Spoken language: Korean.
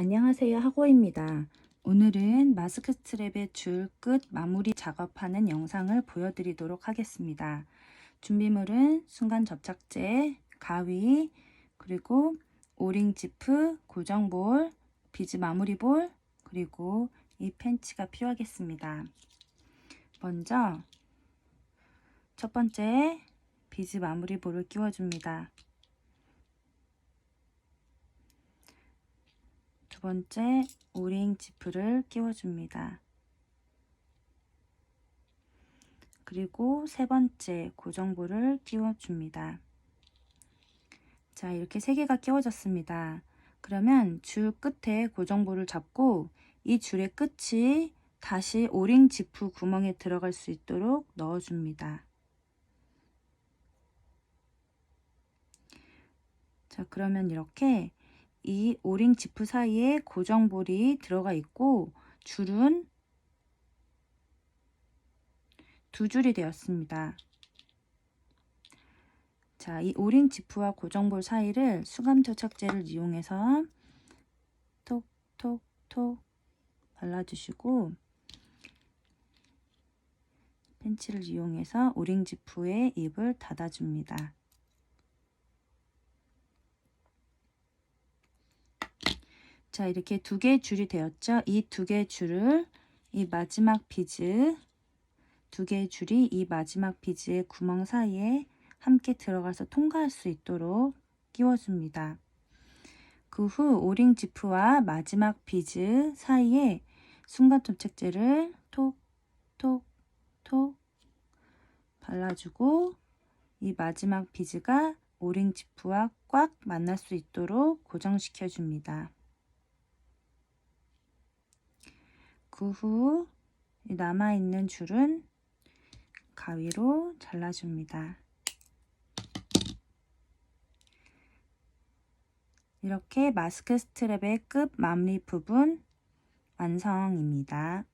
안녕하세요 하고입니다. 오늘은 마스크 스트랩의 줄 끝 마무리 작업하는 영상을 보여드리도록 하겠습니다. 준비물은 순간 접착제, 가위, 그리고 오링 지프, 고정볼, 비즈 마무리 볼, 그리고 이 펜치가 필요하겠습니다. 먼저 첫 번째 비즈 마무리 볼을 끼워줍니다. 두 번째 오링 지프를 끼워줍니다. 그리고 세 번째 고정볼을 끼워줍니다. 자, 이렇게 세 개가 끼워졌습니다. 그러면 줄 끝에 고정볼을 잡고 이 줄의 끝이 다시 오링 지프 구멍에 들어갈 수 있도록 넣어줍니다. 자, 그러면 이렇게 이 오링 지프 사이에 고정볼이 들어가 있고 줄은 두 줄이 되었습니다. 자, 이 오링 지프와 고정볼 사이를 수감 접착제를 이용해서 톡톡톡 발라주시고 펜치를 이용해서 오링 지프의 입을 닫아줍니다. 자, 이렇게 두 개의 줄이 되었죠? 이 두 개의 줄을 이 마지막 비즈, 두 개의 줄이 이 마지막 비즈의 구멍 사이에 함께 들어가서 통과할 수 있도록 끼워줍니다. 그 후 오링 지프와 마지막 비즈 사이에 순간 접착제를 톡, 톡, 톡 발라주고 이 마지막 비즈가 오링 지프와 꽉 만날 수 있도록 고정시켜 줍니다. 그 후 남아있는 줄은 가위로 잘라줍니다. 이렇게 마스크 스트랩의 끝 마무리 부분 완성입니다.